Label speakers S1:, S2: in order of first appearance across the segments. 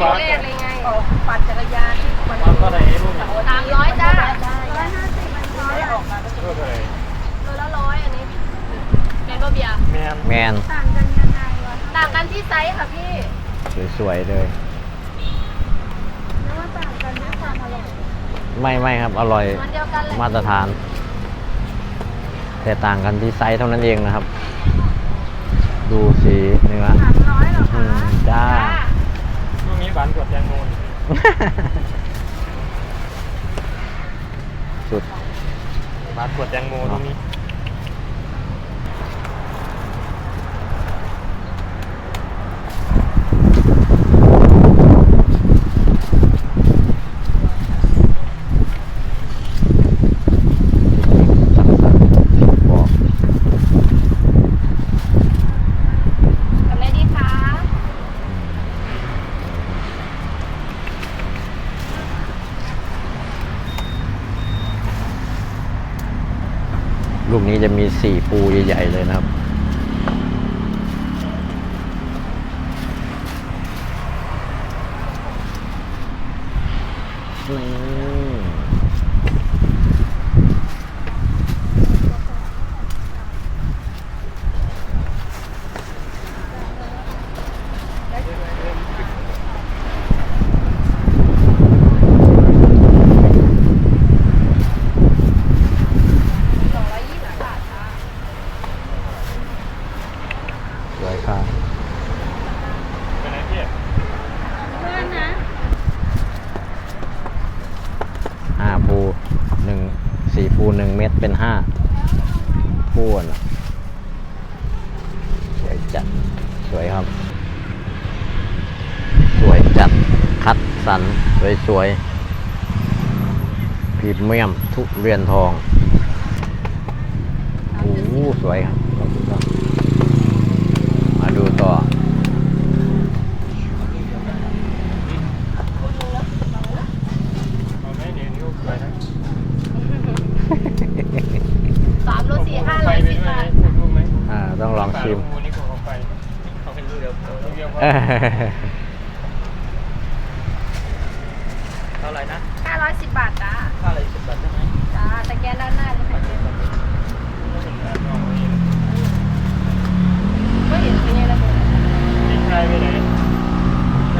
S1: ครั้งแรกเลยไง
S2: ปั่นจักรยานที่มัน
S3: ควาก็ได้ลูก
S1: สามร้อยจ้าร้อยห้าสิบมันร้อย
S2: ได้ออกมาก็จะ
S3: เลย
S1: โลละร้อยอันนี้แมนบะเบียร์
S3: แมน
S4: แมน
S1: ต่างกันยังไงวะต่างกันที่ไซส์ค่ะพี่
S4: สวยๆเลย
S1: แล้วว่าต่างกันด้วยความอร่อย
S4: ไม่ไม่ครับอร่อย
S1: มย
S4: มาตรฐาน แต่ต่างกันที่ไซส์เท่านั้นเองนะครับ ดูสีเนื้อ
S1: สามร้อยเหรอ
S4: อื
S1: คะ
S4: มจ้า
S3: ช่วงนี้หวานกว่าแตงโม
S4: สุด
S3: บานกว่าแตงโมตรงนี้
S4: สักสักบอก
S1: ทำอะไรดีคะ
S4: ลูกนี้จะมีสี่ปูใหญ่ๆเลยนะครับ นี่สวยค่ะ
S3: ไปไหนพี่
S1: เพื่อนนะ
S4: ห้าปูหนึ่งสี่ปูหนึ่ง เม็ดเป็นห้าปูนะสวยจัด สวยครับ สวยจัด คัดสรรสวยสวยพรีเมียมทุเรียนทอง โอ้โหสวยครับ มาดูต่อ
S3: เอาไหมเดี๋ยวนี้ก็ไปนะ
S1: สามโลสี่ห้า
S3: ไป
S1: ร้อย
S3: ไป
S1: สิบ
S3: ด้วย
S1: บาท
S3: พูดรู้ไหม
S4: อ่า ต้องลอง ชิม
S3: ปลาลูกนี่ก็เขาไปเขาเป็นลูกเดียวลูกเดียวพอ
S4: เอ้ย
S3: เท่าไหร่นะ
S1: ห้าร้อยสิบบาทจ้า
S3: เท่าไหร่สิบบาทใช่ไหม
S1: จ้าแต่แกนด้านหน้าเลยค่ะเจ๊
S3: ไม่เห็นร้านน้องนี่
S1: ไม่เห็นเป็นไงล่ะเจ๊
S3: พี่ชายไปไหนไป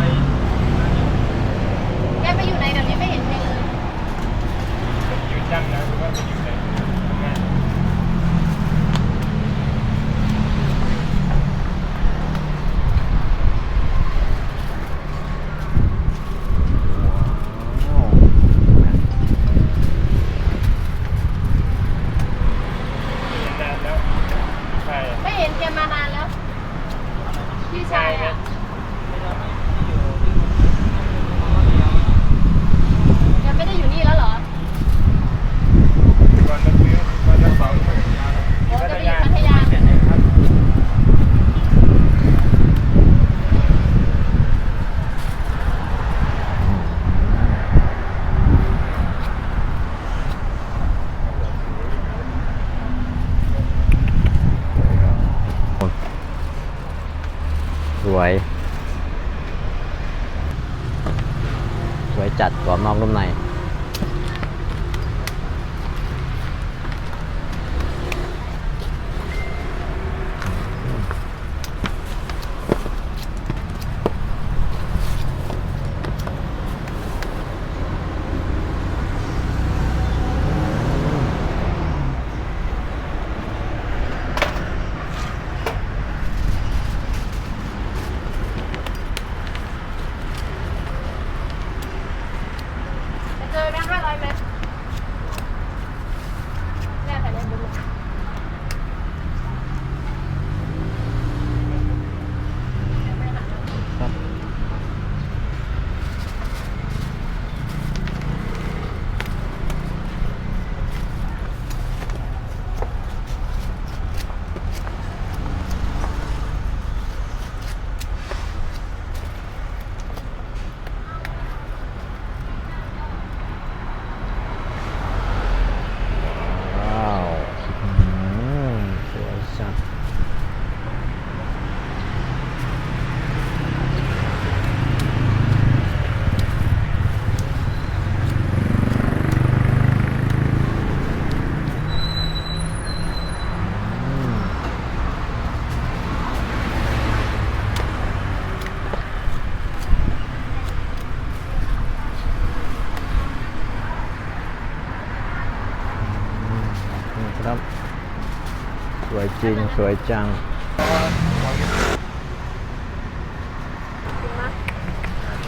S1: แกไปอยู่ไหนเดี๋ยวนี้ไม่เห็นเพลงเลย
S3: ยืนยันนะหรือว่าไปอยู่ไหนทำงาน เห็นนานแล้วใช่
S1: ไม่เห็นแกมานานแล้ว พี่ชายอะแกไม่ได้อยู่นี่แล้วเหรอ
S3: ก่อนมาซื้อก่อนมาสอง
S1: โอ้แกไปอยู่พัทยา
S3: ครับ
S4: สวย ส วยจัดกรอบนอกนุ่มใน จริง สวยจัง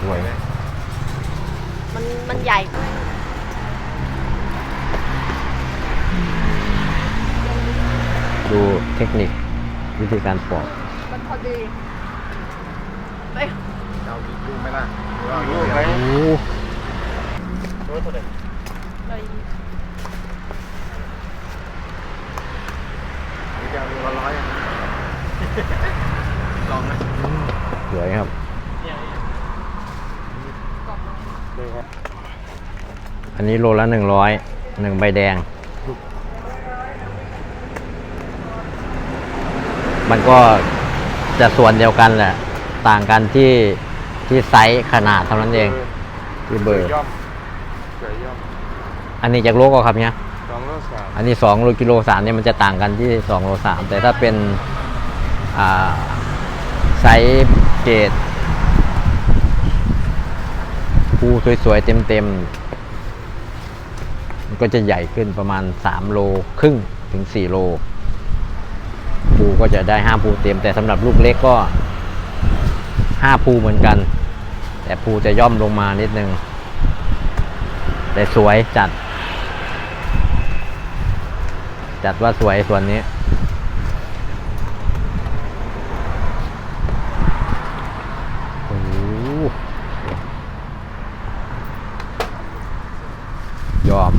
S4: สวย
S1: มันมันใหญ่
S4: ดูเทคนิควิธีการปอก
S2: มันพอดี
S3: เอาลูกไหมล่ะเอาลูกไหม
S4: โอ้โห
S3: รู้ตัวเด็ก
S2: เลย
S3: จะเอาลูกละร้อยอะลองไหม
S4: สวยครับ
S3: เลยครับ
S4: อันนี้โลละหนึ่งร้อยหนึ่งใบแดง มันก็จะส่วนเดียวกันแหละ ต่างกันที่ที่ไซส์ขนาดเท่านั้นเอง ที่เบอร์
S3: ย่อมเฉยย่อม
S4: อันนี้จากโลก็ครับเนี่ย
S3: สองโลสาม
S4: อันนี้สองโลกิโลสามเนี่ยมันจะต่างกันที่สองโลสามแต่ถ้าเป็นไซส์เกรดภูสวยๆเต็มๆมันก็จะใหญ่ขึ้นประมาณ 3 โลครึ่งถึง 4 โลภูก็จะได้ 5 ภูเต็ม แต่สำหรับลูกเล็กก็ 5 ภูเหมือนกัน แต่ภูจะย่อมลงมานิดนึง แต่สวยจัด จัดว่าสวยส่วนนี้ โอ้โหยอม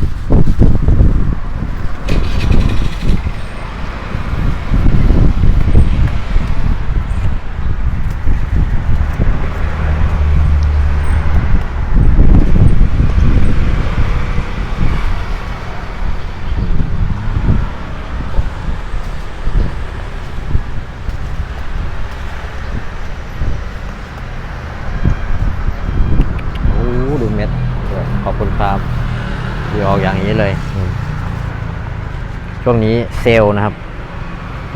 S4: โอ้ดูเม็ดด้วยขอบคุณครับดีออกอย่างนี้เลยอืม ช่วงนี้เซลนะครับ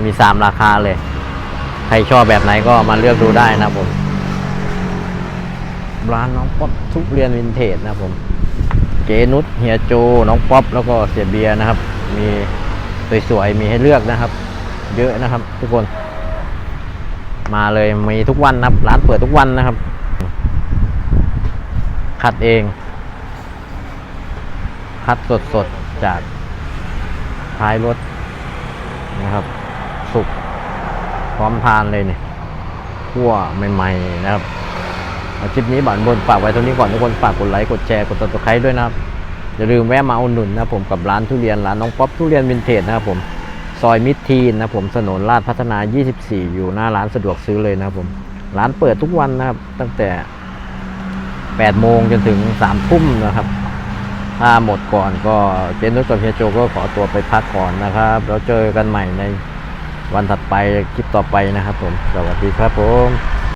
S4: มีสามราคาเลย ใครชอบแบบไหนก็มาเลือกดูได้นะผม ร้านน้องป๊อปทุเรียนวินเทจนะครับผม เจนุชเฮียโจ น้องป๊อปแล้วก็เสียเบียนะครับ มีสวยๆมีให้เลือกนะครับ เยอะนะครับ ทุกคน มาเลยมีทุกวันนะครับ ร้านเปิดทุกวันนะครับ คัดเอง คัดสดๆจาก ท้ายรถนะครับ สุกพร้อมทานเลยเนี่ยคั่วใหม่ๆนะครับคลิปนี้บานบนฝากไว้เท่านี้ก่อนทุกคนฝากกดไลค์กดแชร์กดติดตามด้วยนะครับอย่าลืมแวะมาอุดหนุนนะผมกับร้านทุเรียนร้านน้องป๊อปทุเรียนวินเทจนะครับผมซอยมิตรทีนนะผมถนนลาดพัฒนา 24 อยู่หน้าร้านสะดวกซื้อเลยนะครับผมร้านเปิดทุกวันนะครับตั้งแต่ 8 โมงจนถึง 3 ทุ่มนะครับ ถ้าหมดก่อนก็เจนนุสกับเฮียโจก็ขอตัวไปพักก่อนนะครับแล้วเจอกันใหม่ในวันถัดไปคลิปต่อไปนะครับผม สวัสดีครับผม